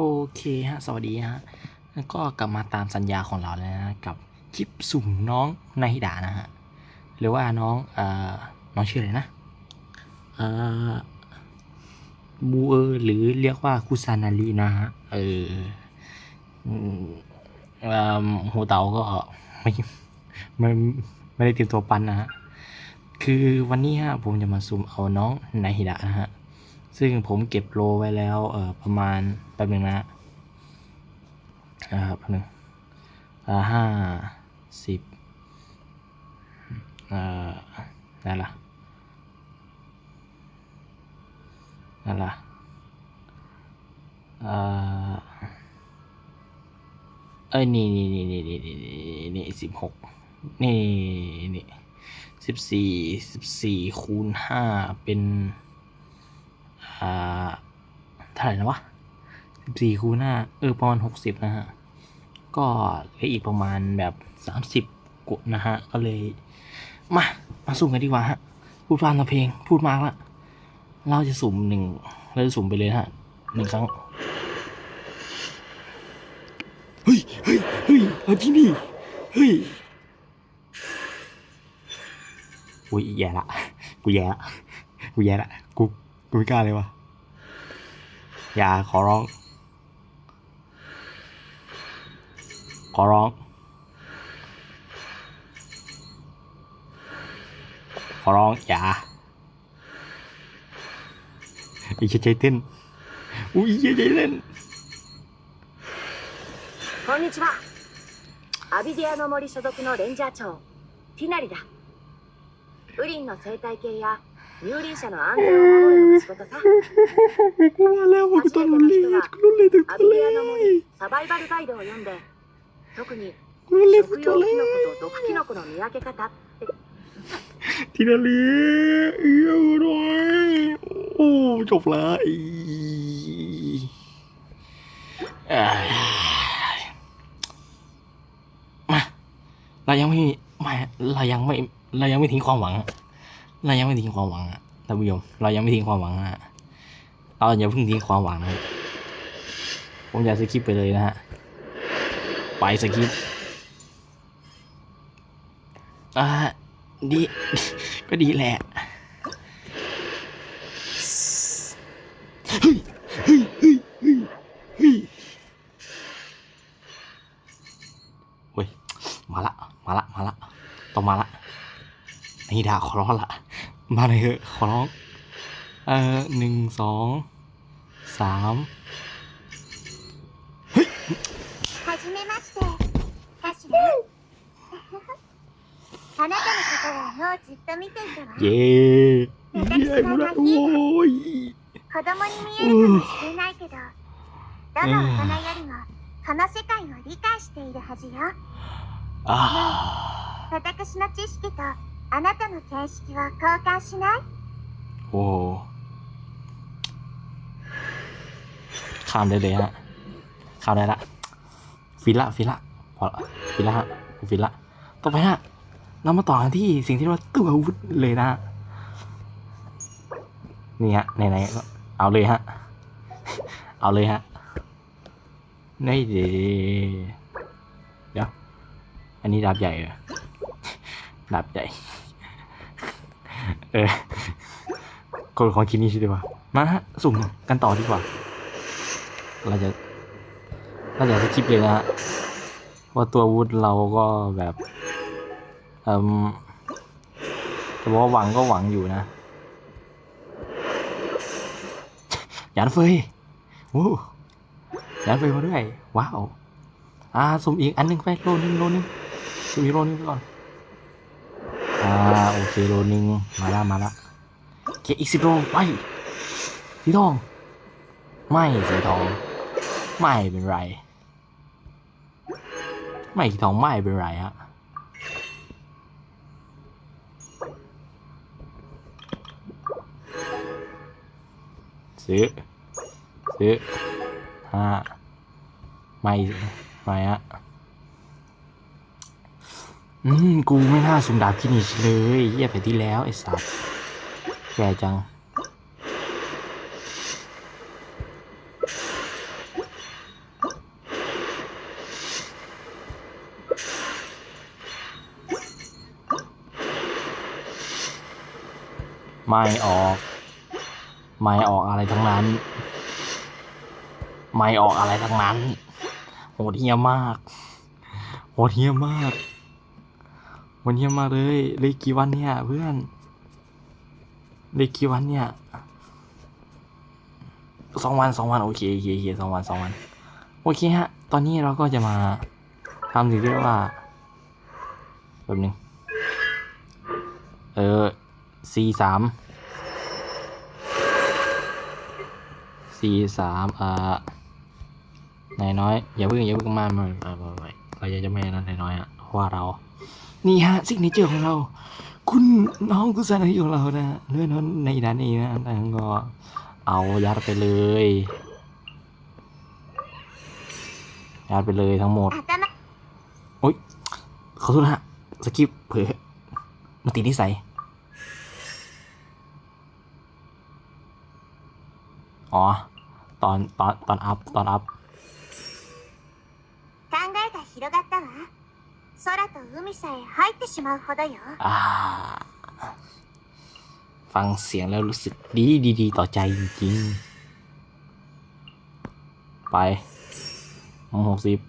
โอเคฮะ สวัสดีฮะแล้วก็กลับมาตามสัญญาของเราแล้วนะกับคลิปสุ่มน้องนายดานะฮะ หรือว่าน้องเอ่อน้องชื่ออะไรนะเอ่อบูเออร์หรือเรียกว่าคุซานารีนะฮะ เออเออหัวเตาก็ไม่ไม่ไม่ได้เตรียมตัวปันนะฮะ คือวันนี้ฮะผมจะมาซูมเอาน้องนายฮิดะนะฮะ ซึ่งผมเก็บโลไว้แล้วเออประมาณแป๊บหนึงนะฮะอ่าแป๊บหนึงอ่าห้าสิบเอ่อนั่นล่ะนั่นละเอ่อเอ้ยนี่นี่นี่นี่นี่นี่นี่สิบหกนี่นี่สิบสี่สิบสี่คูณห้าเป็น เท่าไหร่นะวะสิบสี่คูณห้าเออประมาณหกสิบนะฮะ ก็เหลืออีกประมาณแบบสามสิบกดนะฮะ ก็เลย มา มาสุ่มกันดีกว่าฮะ พูดฟังกับเพลง พูดมากละ เราจะสุ่มหนึ่งเราจะสุ่มไปเลยนะฮะหนึ่งครั้ง เฮ้ย เฮ้ย เฮ้ย เอาที่นี่ เฮ้ยอุ้ยแย่ละ กูแย่ละ กูแย่ละ กู กูไม่กล้าเลยวะอย่าขอร้อง ขอร้อง ขอร้องอย่าอีกใจเต้นอุ้ยใจเต้น こんにちはアビディアの森所属のレンジャー長ティナリだウリンの生態系や 入林者の安全を守るのが仕事さ กูมาแล้วกูตอนนั้นเลยกูรู้เลยถึง ア ตัว ビ เล ディアの ย 森サバイバルガイドを読んで特に กูรู้เลย 食 ถึงตัว 用 เล キノコ ย と毒キノコの見分け方って ทีนาลีเอียวหน่อยโอ้จบละอีเอ้ยมาเรายังไม่ไม่เรายังไม่เรายังไม่ทิ้งความหวัง เรายังไม่ทิ้งความหวังอะท่านผู้ชมเรายังไม่ทิ้งความหวังนะฮะเราอย่าเพิ่งทิ้งความหวังนะผมอยากสคิปไปเลยนะฮะไปสคิปอ่าดีก็ดีแหละเฮ้ยเฮ้ยเฮ้ยเฮ้ยเฮ้ยเว้ยมาละ มาละ มาละ ต้องมาละนี่ดาขอร้องละ มาเลยเถอะ ขอร้อง เอ่อหนึ่งสอง สาม はじめまして。カシラ。あなたのことはもうずっと見ていたわ。 เย้เย้กูได้โอ้ย 子供に見えるかもしれないけど、どの大人よりもこの世界を理解しているはずよ。 อ่า 私の知識と あなたの見識を交換しない โอ้ข้ามได้เลยฮะ ข้ามได้ละ ฟิละ ฟิละ พอละฟิละฮะกูฟิละ ต่อไปฮะ เรามาต่อกันที่สิ่งที่เรียกว่าตู้อาวุธเลยนะฮะ นี่ฮะ ไหนๆก็เอาเลยฮะ เอาเลยฮะนี่เดี๋ยวเดี๋ยว อันนี้ดาบใหญ่เหรอดาบใหญ่ เออคนของคิดนี้ใช่ดีกว่า มาฮะสุ่มกันต่อดีกว่า เราจะเราจะสคิปเลยนะฮะว่าตัววุธเราก็แบบเอ่มจะบอกว่าหวังก็หวังอยู่นะหยานเฟยโอ้หยานเฟยมาด้วย ว้าว อ่าสุ่มอีกอันหนึงไปโลนึงโลนึงสุ่มอีกโลนึงไปก่อน อ่าโอเคโลนึงมาละมาละเคอีกสิบโลไปสีทอง ไม่สีทอง ไม่เป็นไร ไม่สีทองไม่เป็นไรฮะซื้อซื้อห้าไม่ไม่ฮะ อืม กูไม่น่าสุ่มดาบคินิชเลยเยี่ยไปที่แล้ว ไอ้สัสแก่จัง ไม่ออก ไม่ออกอะไรทั้งนั้น ไม่ออกอะไรทั้งนั้น โหดเหี้ยมาก โหดเหี้ยมาก โหดเหี้ยมากเลยเลยกี่วันเนี่ยเพื่อนเลยกี่วันเนี่ยสองวันสองวันโอเคโอเคโอเคสองวันสองวันโอเคฮะ ตอนนี้เราก็จะมาทำสิ่งที่เรียกว่าแบบหนึงเออ C สาม C สามอ่านายน้อย อย่าเพิ่งอย่าเพิ่งมามามามามาเราจะจะไม่นั้นนายน้อยอะเพราะว่าเรา นี่ฮะซิกเนเจอร์ของเรา คุณน้องกุศลที่ของเรานะเลื่อนน้นในด้านนี้นะแต่ก็เอายัดไปเลยยัดไปเลยทั้งหมดโอ๊ยขอโทษนะฮะสกิปเผลอมาติดนิสัยอ๋อ ตอนตอนตอนอัพตอนอัพ 海さえ入ってしまうほどよ อ่า ฟังเสียงแล้วรู้สึกดีดีดีต่อใจจริงๆ ไปหกสิบ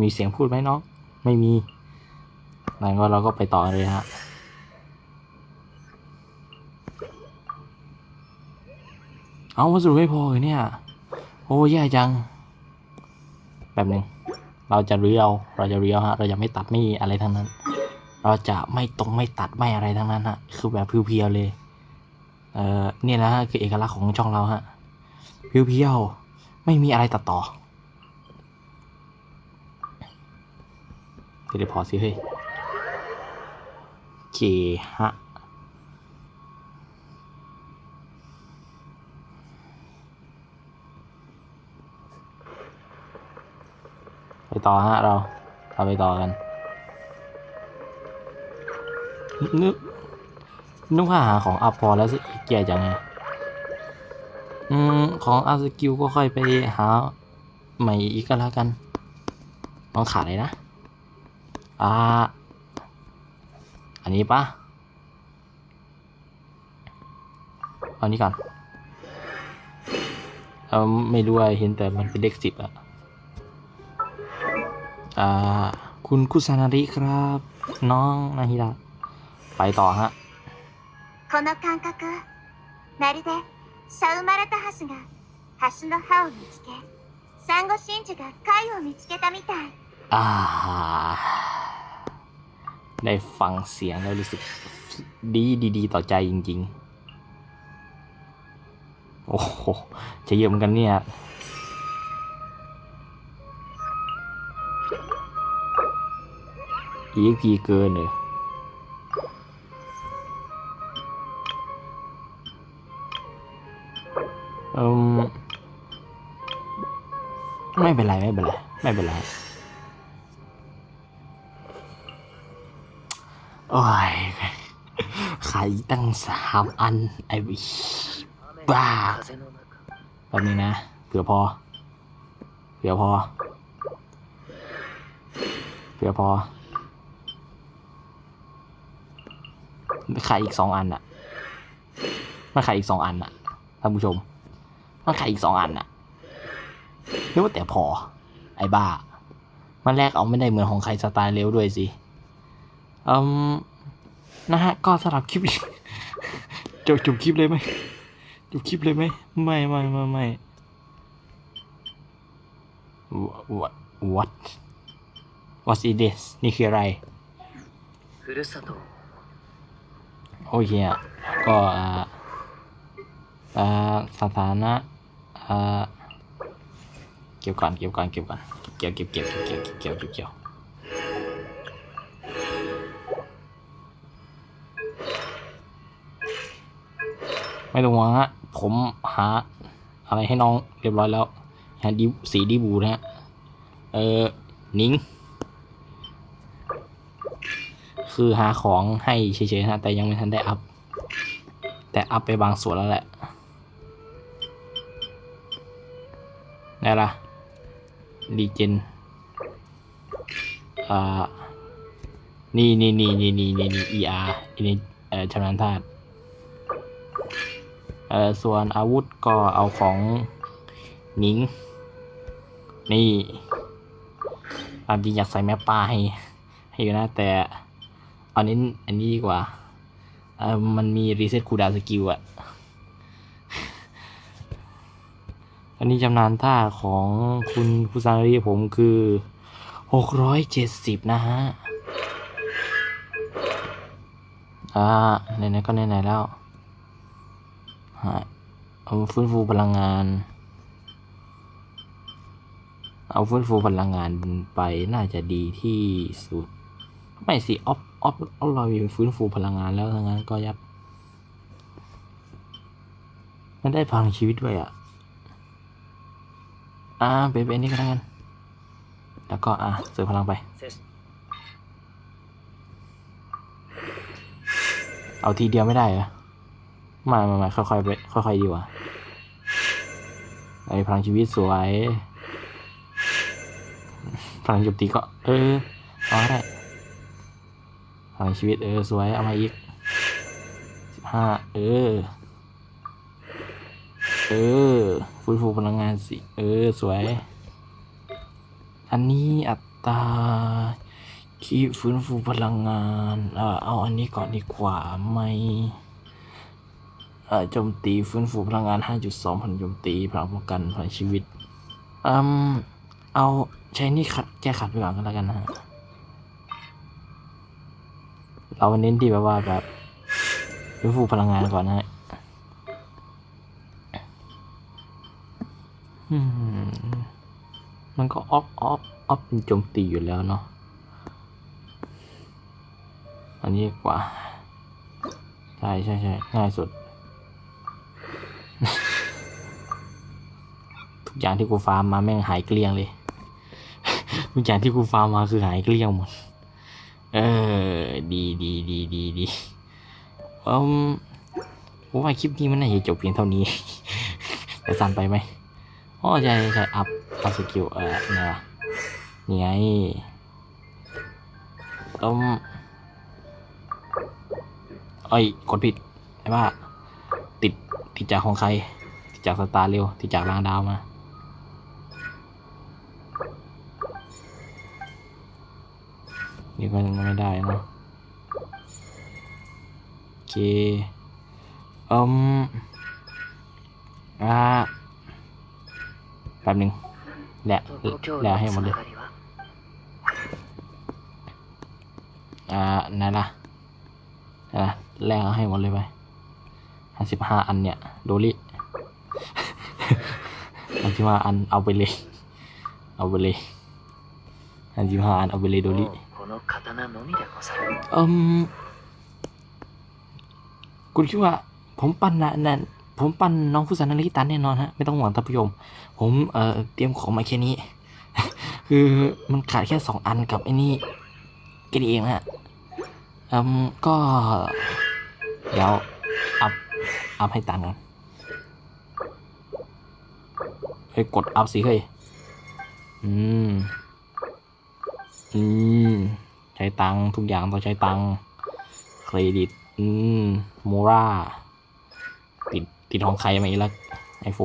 มีเสียงพูดไหมน้อง ไม่มีงั้นก็เราก็ไปต่อเลยฮะ เอาวัสดุไม่พอเลยเนี่ย โอ้แย่จัง แบบหนึ่ง เราจะเรียวเราจะเรียวฮะเราจะไม่ตัดไม่อะไรทั้งนั้น เราจะไม่ตรงไม่ตัดไม่อะไรทั้งนั้นฮะคือแบบเพียวๆเลยเอ่อเนี่ยแหละฮะคือเอกลักษณ์ของช่องเราฮะเพียวๆไม่มีอะไรตัดต่อเดี๋ยวพอสิเฮ้ยโอเคฮะ ต่อฮะเราเราไปต่อกันนึกนึกว่าหาของอัพพอแล้วสิแก่จังไงอืมของอัพสกิลก็ค่อยไปหาใหม่อีกก็แล้วกันลองขาดเลยนะ อ่า อันนี้ปะเอานี้ก่อนเออไม่รู้เห็นแต่มันเป็นเลขสิบอะ คุณคุซานาริครับ น้องนาฮิดะไปต่อฮะ この感覚まるでシャウマラタハスが橋の葉を見つけサンゴ真珠が貝を見つけたみたい อ่า ได้ฟังเสียงแล้วรู้สึกดีดีดีต่อใจจริงๆ โอ้โหจะเยอะเหมือนกันเนี่ย EXP เกินเลยเอืมไม่เป็นไร ไม่เป็นไร ไม่เป็นไร โอ้ยขายตั้งสามอัน ไอ้บิบ้าแป๊บนึงนะ เผื่อพอ เผื่อพอ เผื่อพอ ขายอีกสองอันอะมันขายอีกสองอันอะท่านผู้ชม มันขายอีกสองอันอะนึกว่าแต่พอ ไอ้บ้า มันแรกเอาไม่ได้เหมือนของใครสไตล์เร็วด้วยสิ อืมนะฮะ ก็สำหรับคลิป จบจบคลิปเลยไหมจบคลิปเลยไหมไม่ไม่ไม่ไม่ what what what is this นี่คืออะไร ふるさと โอเคอะก็อ่าสถานะอ่าเก็บก่อนเก็บก่อนเก็บก่อนเก็บเก็บเก็บเก็บเก็บเก็บเกี่ไม่ต้องห่วงฮะผมหาอะไรให้น้องเรียบร้อยแล้วฮะดีสีดีบูนะฮะเออนิ้ง คือหาของให้เฉยๆฮะแต่ยังไม่ทันได้อัพ แต่อัพไปบางส่วนแล้วแหละได้ละรีเจนอ่านี่นี่นี่นี่นี่นี่นี่ ER อันนี้เอ่อชำนาญธาตุเออส่วนอาวุธก็เอาของหนิง นี่ตามจริงอยากใส่แมปปลาให้ ให้อยู่นะแต่ เอานี้อันนี้ดีกว่าเออมันมีรีเซ็ตคูดาวสกิลอะอันนี้จำนานท่าของคุณคุซาริผมคือหกร้อยเจ็ดสิบนะฮะ อ่าไหนๆก็ไหนๆแล้วฮะเอาฟื้นฟูพลังงาน เอาฟื้นฟูพลังงานไปน่าจะดีที่สุด ไม่สิออฟออฟออฟเรามีฟื้นฟูพลังงานแล้วทั้งนั้นก็ยับ มันได้พลังชีวิตด้วยอะ อ่าเป็นเป็นนี่ก็ได้กัน แล้วก็อะเสริมพลังไป เอาทีเดียวไม่ได้เหรอม่ไม่ไม่ค่อยๆไปค่อยๆดีกว่าไอพลังชีวิตสวยพลังโจมตีก็ เออเอาได้ พลังชีวิตเออสวย เอามาอีกสิบห้าเออ เออฟื้นฟูพลังงานสิ เออ สวย อันนี้อัตราที่ฟื้นฟูพลังงานเออเอาอันนี้ก่อนดีกว่าไหมเออโจมตีฟื้นฟูพลังงาน 5.2พลังโจมตีพลังป้องกันพลังชีวิต อืม เอาใช้นี่ขัดแก้ขัดไปก่อนก็แล้วกันนะฮะ เราเน้นที่แบบว่าแบบฟื้นฟูพลังงานก่อนนะฮะมันก็ออฟออฟออฟเป็นโจมตีอยู่แล้วเนาะ อันนี้กว่า ใช่ใช่ใช่ง่ายสุด ทุกอย่างที่กูฟาร์มมาแม่งหายเกลี้ยงเลย ทุกอย่างที่กูฟาร์มมาคือหายเกลี้ยงหมด เออ ดีดีดีดีดีอืมผมว่าคลิปนี้มันน่าจะจบเพียงเท่านี้จะสั้นไปไหมอ๋อใช่ใช่อัพอัพสกิลเออนี่วะนี่ไงต้มเอ้ยกดผิดไอ้บ้าติดติดจากของใคร ติดจากสตาร์เร็ว ติดจากรางดาวมา นี่ก็ยังไม่ได้นะโอเคอืมอ่าแป๊บนึ่งแหละแหละให้หมดเลยอ่านั่นละอะแลกให้หมดเลยไปห้าสิบห้าอันเนี่ย โดลิห้าสิบห้าอันเอาไปเลย เอาไปเลยห้าสิบห้าอันเอาไปเลยโดลิ の刀のみでござる เอืมคุณคิดว่า ผมปั้นนะนั่นผมปั้นน้องผู้สันนลิตันแน่นอนฮะ ไม่ต้องห่วงท่านผู้ชม ผมเอ่อเตรียมของมาแค่นี้ คือมันขาดแค่สองอันกับไอ้นี่แค่นี้เองนะฮะอืมก็เดี๋ยวอัพอัพให้ตันก่อนเฮ้ยกดอัพสิเฮ้ยอืม อืม ใช้ตังทุกอย่างต้องใช้ตังเครดิต อืมโมราติดติดของใครมาอีกแล้วไอโฟ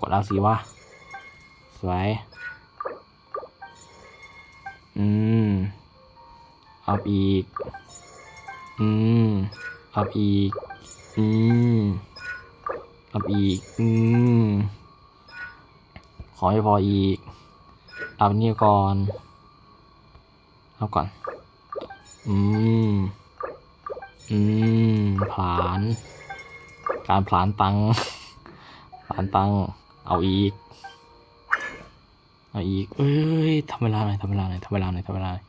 กดเอาสีว่าสวย อืมอัพอีก อืมอัพอีก อืมอัพอีก อืม อให้พออีก เอาอันนี้ก่อน เอาก่อน อืม อืมผลาน การผลานตังผลานตัง เอาอีก เอาอีก เอ้ยทำเวลาหน่อยทำเวลาหน่อยทำเวลาหน่อยทำเวลาหน่อย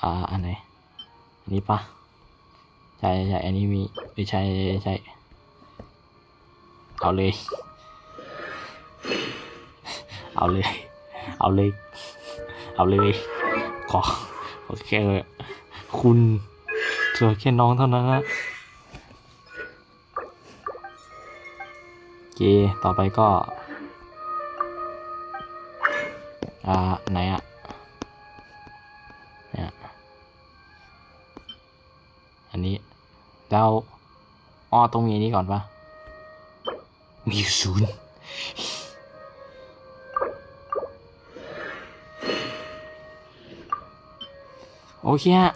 อ่า อันไหน อันนี้ปะใช่ใช่อันนี้มีไม่ใช่ใช่ เอาเลย เอาเลย เอาเลย เอาเลย ขอขอแค่คุณเจอแค่น้องเท่านั้นนะโอเค ต่อไปก็ อ่า ไหนอะเนี่ยอันนี้แล้วอ้อต้องมีนนี้ก่อนปะมีศูนย์ โอเคฮะ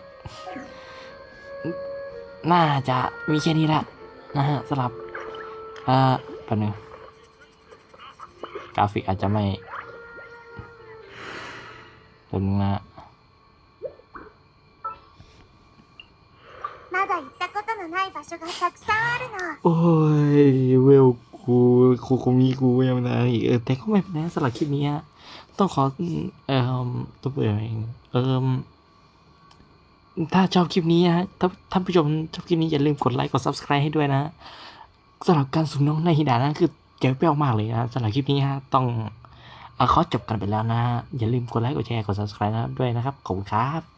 น่าจะมีแค่นี้แหละนะฮะสลับเอ่อแป๊บนึงกราฟิกอาจจะไม่แป๊บนึงนะ まだ行ったことのない場所がたくさんあるの โอ้ยเวลกูคูคมีกูยังไม่ได้อีกเออแต่ก็ไม่เป็นไรสำหรับคลิปนี้ฮะต้องขอเอ่อตัวเปิดเองเอ่อ ถ้าชอบคลิปนี้ฮะถ้าท่านผู้ชมชอบคลิปนี้อย่าลืมกดไลค์กด subscribe ให้ด้วยนะสำหรับการสุ่มน้องในฮิดานะคือเจ๋งเปรี้ยวมากเลยนะสำหรับคลิปนี้ฮะต้องเอาเขาจบกันไปแล้วนะฮะอย่าลืมกดไลค์กดแชร์กด subscribe นะด้วยนะครับขอบคุณครับ